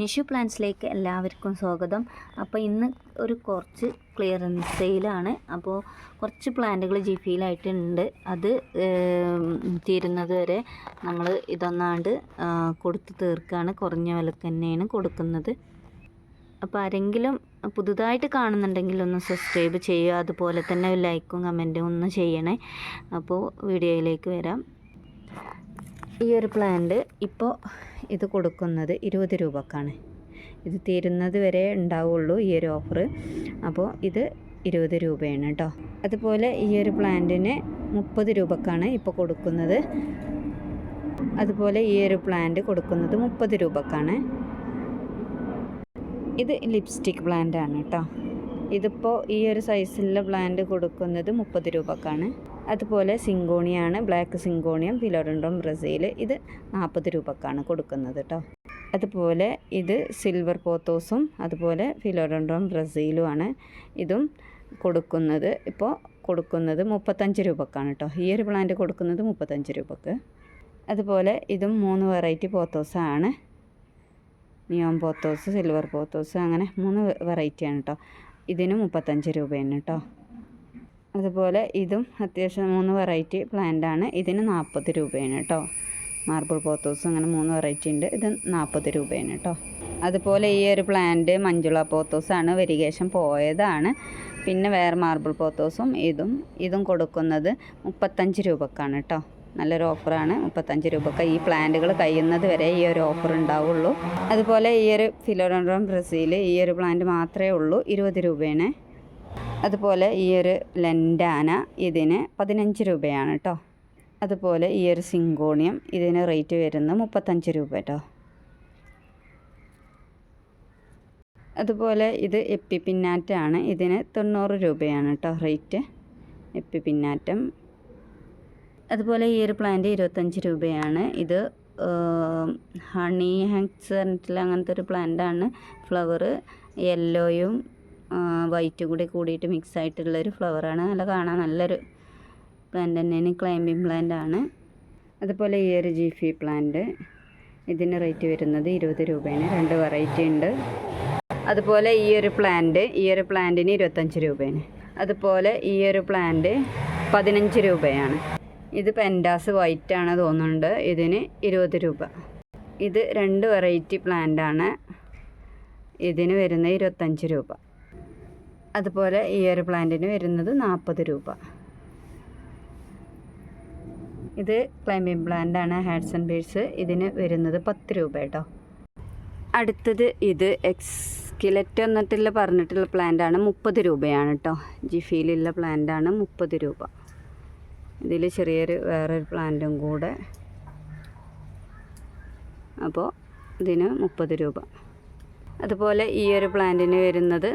നിഷു പ്ലാൻസിലേക്ക് എല്ലാവർക്കും സ്വാഗതം. അപ്പോൾ ഇന്ന് ഒരു കുറച്ച് ക്ലിയറൻസ് സെയിലാണ് അപ്പോൾ കുറച്ച് പ്ലാന്റുകൾ ജിഫിയിലായിട്ടുണ്ട് അത് തീരുന്നത് വരെ നമ്മൾ ഇതൊന്നാണ്ട് കൊടുത്ത് തീർക്കുകയാണ് കുറഞ്ഞ വിലക്ക് തന്നെയാണ് കൊടുക്കുന്നത്. അപ്പോൾ ആരെങ്കിലും പുതുതായിട്ട് കാണുന്നുണ്ടെങ്കിൽ ഒന്ന് സബ്സ്ക്രൈബ് ചെയ്യുക. അതുപോലെ തന്നെ ലൈക്കും കമന്റും ഒന്ന് ചെയ്യണേ. അപ്പോൾ വീഡിയോയിലേക്ക് വരാം. ഈ ഒരു പ്ലാന്റ് ഇപ്പോൾ ഇത് കൊടുക്കുന്നത് ഇരുപത് രൂപക്കാണ്. ഇത് തീരുന്നത് വരെ ഉണ്ടാവുള്ളൂ ഈ ഒരു ഓഫർ അപ്പോൾ ഇത് ഇരുപത് രൂപയാണ് കേട്ടോ. അതുപോലെ ഈ ഒരു പ്ലാന്റിന് മുപ്പത് രൂപക്കാണ് ഇപ്പോൾ കൊടുക്കുന്നത്. അതുപോലെ ഈ ഒരു പ്ലാന്റ് കൊടുക്കുന്നത് മുപ്പത് രൂപക്കാണ്. ഇത് ലിപ്സ്റ്റിക് പ്ലാന്റ് ആണ് കേട്ടോ. ഇതിപ്പോൾ ഈ ഒരു സൈസിലുള്ള പ്ലാന്റ് കൊടുക്കുന്നത് മുപ്പത് രൂപക്കാണ്. അതുപോലെ സിങ്കോണിയാണ് ബ്ലാക്ക് സിങ്കോണിയം ഫിലോഡൻഡോം ബ്രസീൽ ഇത് നാൽപ്പത് രൂപക്കാണ് കൊടുക്കുന്നത് കേട്ടോ അതുപോലെ ഇത് സിൽവർ പോത്തോസും അതുപോലെ ഫിലോഡൻഡോം ബ്രസീലുമാണ് ഇതും കൊടുക്കുന്നത്. ഇപ്പോൾ കൊടുക്കുന്നത് മുപ്പത്തഞ്ച് രൂപക്കാണ് കേട്ടോ ഈ ഒരു പ്ലാന്റ് കൊടുക്കുന്നത് മുപ്പത്തഞ്ച് രൂപക്ക്. അതുപോലെ ഇതും മൂന്ന് വെറൈറ്റി പോത്തോസാണ് നിയോം പോത്തോസ് സിൽവർ പോത്തോസ് അങ്ങനെ മൂന്ന് വെറൈറ്റിയാണ് കേട്ടോ ഇതിന് മുപ്പത്തഞ്ച് രൂപയാണ് കേട്ടോ അതുപോലെ ഇതും അത്യാവശ്യം മൂന്ന് വെറൈറ്റി പ്ലാന്റ് ആണ്. ഇതിന് നാൽപ്പത് രൂപയാണ് കേട്ടോ മാർബിൾ പോത്തോസ് അങ്ങനെ മൂന്ന് വെറൈറ്റി ഉണ്ട്. ഇത് നാൽപ്പത് രൂപയാണ് കേട്ടോ അതുപോലെ ഈ ഒരു പ്ലാന്റ് മഞ്ജുള പോത്തോസ് ആണ് വെരിഗേഷൻ പോയതാണ്. പിന്നെ വേറെ മാർബിൾ പോത്തോസും ഇതും ഇതും കൊടുക്കുന്നത് മുപ്പത്തഞ്ച് രൂപക്കാണ് കേട്ടോ നല്ലൊരു ഓഫറാണ്. മുപ്പത്തഞ്ച് രൂപക്ക് ഈ പ്ലാന്റുകൾ കഴിയുന്നത് വരെ ഈ ഒരു ഓഫർ ഉണ്ടാവുള്ളൂ. അതുപോലെ ഈ ഒരു ഫിലോഡോൺഡ്രോൺ ബ്രസീൽ ഈ ഒരു പ്ലാന്റ് മാത്രമേ ഉള്ളൂ. ഇരുപത് രൂപയാണ്. അതുപോലെ ഈ ഒരു ലെൻഡാന ഇതിന് പതിനഞ്ച് രൂപയാണ് കേട്ടോ. അതുപോലെ ഈ ഒരു സിങ്കോണിയം ഇതിന് റേറ്റ് വരുന്നത് മുപ്പത്തഞ്ച് രൂപ കേട്ടോ. അതുപോലെ ഇത് എപ്പി പിന്നാറ്റാണ് ഇതിന് തൊണ്ണൂറ് രൂപയാണ് കേട്ടോ റേറ്റ്. എപ്പി പിന്നാറ്റം അതുപോലെ ഈ ഒരു പ്ലാന്റ് ഇരുപത്തഞ്ച് രൂപയാണ്. ഇത് ഹണി ഹാങ്സ് പറഞ്ഞിട്ടുള്ള അങ്ങനത്തെ ഒരു പ്ലാന്റാണ് ഫ്ലവർ യെല്ലോയും വൈറ്റും കൂടി കൂടിയിട്ട് മിക്സ് ആയിട്ടുള്ളൊരു ഫ്ലവറാണ് നല്ല കാണാൻ നല്ലൊരു പ്ലാന്റ് തന്നെയാണ്. ക്ലൈമ്പിംഗ് പ്ലാന്റ് ആണ്. അതുപോലെ ഈ ഒരു ജിഫി പ്ലാന്റ് ഇതിന് റേറ്റ് വരുന്നത് ഇരുപത് രൂപയാണ്. രണ്ട് വെറൈറ്റി ഉണ്ട്. അതുപോലെ ഈ ഒരു പ്ലാന്റ് ഈ ഒരു പ്ലാന്റിന് ഇരുപത്തഞ്ച് രൂപയാണ്. അതുപോലെ ഈ ഒരു പ്ലാന്റ് പതിനഞ്ച് രൂപയാണ്. ഇത് പെൻഡാസ് വൈറ്റ് ആണ് തോന്നുന്നുണ്ട്. ഇതിന് ഇരുപത് രൂപ. ഇത് രണ്ട് വെറൈറ്റി പ്ലാന്റ് ആണ് ഇതിന് വരുന്നത് ഇരുപത്തഞ്ച് രൂപ. അതുപോലെ ഈ ഒരു പ്ലാന്റിന് വരുന്നത് നാൽപ്പത് രൂപ. ഇത് ക്ലൈമ്പിംഗ് പ്ലാന്റ് ആണ് ഹാഡ്സൺ ബീഡ്സ്. ഇതിന് വരുന്നത് പത്ത് രൂപ കേട്ടോ. അടുത്തത് ഇത് എക്സ്കിലറ്റ് എന്നിട്ടുള്ള പറഞ്ഞിട്ടുള്ള പ്ലാന്റ് ആണ് മുപ്പത് രൂപയാണ് കേട്ടോ. ജിഫിയിലുള്ള പ്ലാന്റ് ആണ് മുപ്പത് രൂപ. ഇതിൽ ചെറിയൊരു വേറൊരു പ്ലാന്റും കൂടെ. അപ്പോൾ ഇതിന് മുപ്പത് രൂപ. അതുപോലെ ഈ ഒരു പ്ലാന്റിന് വരുന്നത്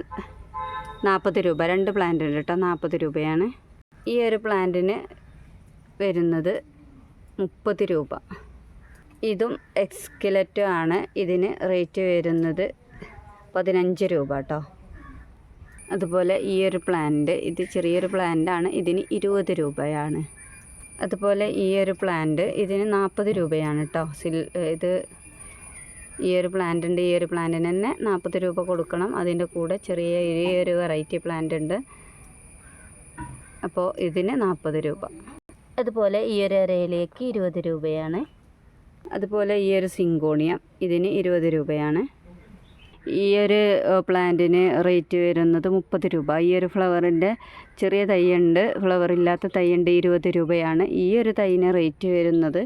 നാൽപ്പത് രൂപ. രണ്ട് പ്ലാന്റ് ഉണ്ട് കേട്ടോ നാൽപ്പത് രൂപയാണ്. ഈ ഒരു പ്ലാന്റിന് വരുന്നത് മുപ്പത് രൂപ. ഇതും എക്സ്കിലറ്റും ആണ്. ഇതിന് റേറ്റ് വരുന്നത് പതിനഞ്ച് രൂപ കേട്ടോ. അതുപോലെ ഈ ഒരു പ്ലാന്റ് ഇത് ചെറിയൊരു പ്ലാന്റാണ്. ഇതിന് ഇരുപത് രൂപയാണ്. അതുപോലെ ഈ ഒരു പ്ലാന്റ് ഇതിന് നാൽപ്പത് രൂപയാണ് കേട്ടോ സിൽ ഇത് ഈ ഒരു പ്ലാന്റുണ്ട് ഈ ഒരു പ്ലാന്റിന് തന്നെ നാൽപ്പത് രൂപ കൊടുക്കണം. അതിന്റെ കൂടെ ചെറിയ ഈ ഒരു വെറൈറ്റി പ്ലാന്റ് ഉണ്ട്. അപ്പോൾ ഇതിന് നാൽപ്പത് രൂപ. അതുപോലെ ഈ ഒരു അരയിലേക്ക് ഇരുപത് രൂപയാണ്. അതുപോലെ ഈ ഒരു സിങ്കോണിയം ഇതിന് ഇരുപത് രൂപയാണ്. ഈ ഒരു പ്ലാന്റിന് റേറ്റ് വരുന്നത് മുപ്പത് രൂപ. ഈ ഒരു ഫ്ലവറിന്റെ ചെറിയ തൈയുണ്ട്. ഫ്ലവർ ഇല്ലാത്ത തൈയുണ്ട് ഇരുപത് രൂപയാണ്. ഈ ഒരു തൈന് റേറ്റ് വരുന്നത്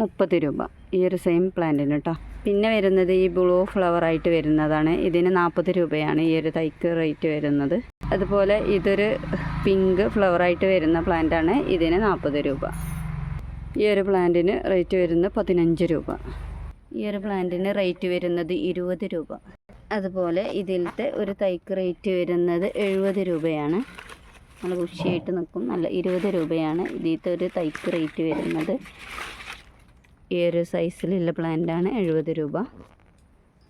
മുപ്പത് രൂപ. ഈ ഒരു സെയിം പ്ലാന്റിന് കേട്ടോ പിന്നെ വരുന്നത് ഈ ബ്ലൂ ഫ്ലവർ ആയിട്ട് വരുന്നതാണ്. ഇതിന് നാൽപ്പത് രൂപയാണ് ഈ ഒരു തൈക്ക് റേറ്റ് വരുന്നത്. അതുപോലെ ഇതൊരു പിങ്ക് ഫ്ലവർ ആയിട്ട് വരുന്ന പ്ലാന്റാണ്. ഇതിന് നാൽപ്പത് രൂപ. ഈ ഒരു പ്ലാന്റിന് റേറ്റ് വരുന്നത് പതിനഞ്ച് രൂപ. ഈ ഒരു പ്ലാന്റിന് റേറ്റ് വരുന്നത് ഇരുപത് രൂപ. അതുപോലെ ഇതിലത്തെ ഒരു തൈക്ക് റേറ്റ് വരുന്നത് എഴുപത് രൂപയാണ്. നമ്മൾ കുഷിയായിട്ട് നിൽക്കും. നല്ല ഇരുപത് രൂപയാണ് ഇതിലത്തെ ഒരു തൈക്ക് റേറ്റ് വരുന്നത്. ഈ ഒരു സൈസിലുള്ള പ്ലാന്റാണ് എഴുപത് രൂപ.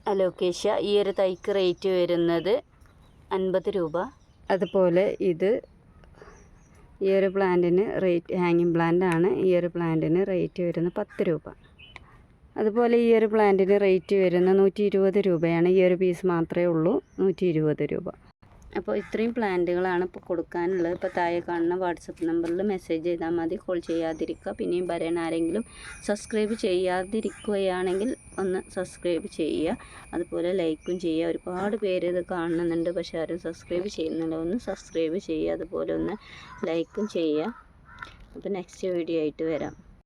അലോക്കേഷ്യ ഈ ഒരു തൈക്ക് റേറ്റ് വരുന്നത് അൻപത് രൂപ. അതുപോലെ ഇത് ഈ ഒരു പ്ലാന്റിന് റേറ്റ് ഹാങ്ങിങ് പ്ലാന്റ് ആണ് ഈ ഒരു പ്ലാന്റിന് റേറ്റ് വരുന്നത് പത്ത് രൂപ. അതുപോലെ ഈ ഒരു പ്ലാന്റിന് റേറ്റ് വരുന്നത് നൂറ്റി ഇരുപത് രൂപയാണ്. ഈ ഒരു പീസ് മാത്രമേ ഉള്ളൂ നൂറ്റി ഇരുപത് രൂപ. അപ്പോൾ ഇത്രയും പ്ലാന്റുകളാണ് ഇപ്പോൾ കൊടുക്കാനുള്ളത്. ഇപ്പോൾ താഴെ കാണുന്ന വാട്സപ്പ് നമ്പറിൽ മെസ്സേജ് ചെയ്താൽ മതി. കോൾ ചെയ്യാതിരിക്കുക. പിന്നെയും പറയാൻ ആരെങ്കിലും സബ്സ്ക്രൈബ് ചെയ്യാതിരിക്കുകയാണെങ്കിൽ ഒന്ന് സബ്സ്ക്രൈബ് ചെയ്യുക. അതുപോലെ ലൈക്കും ചെയ്യുക. ഒരുപാട് പേര് ഇത് കാണുന്നുണ്ട് പക്ഷെ ആരും സബ്സ്ക്രൈബ് ചെയ്യുന്നില്ല. ഒന്ന് സബ്സ്ക്രൈബ് ചെയ്യുക. അതുപോലെ ഒന്ന് ലൈക്കും ചെയ്യുക. അപ്പോൾ നെക്സ്റ്റ് വീഡിയോ ആയിട്ട് വരാം.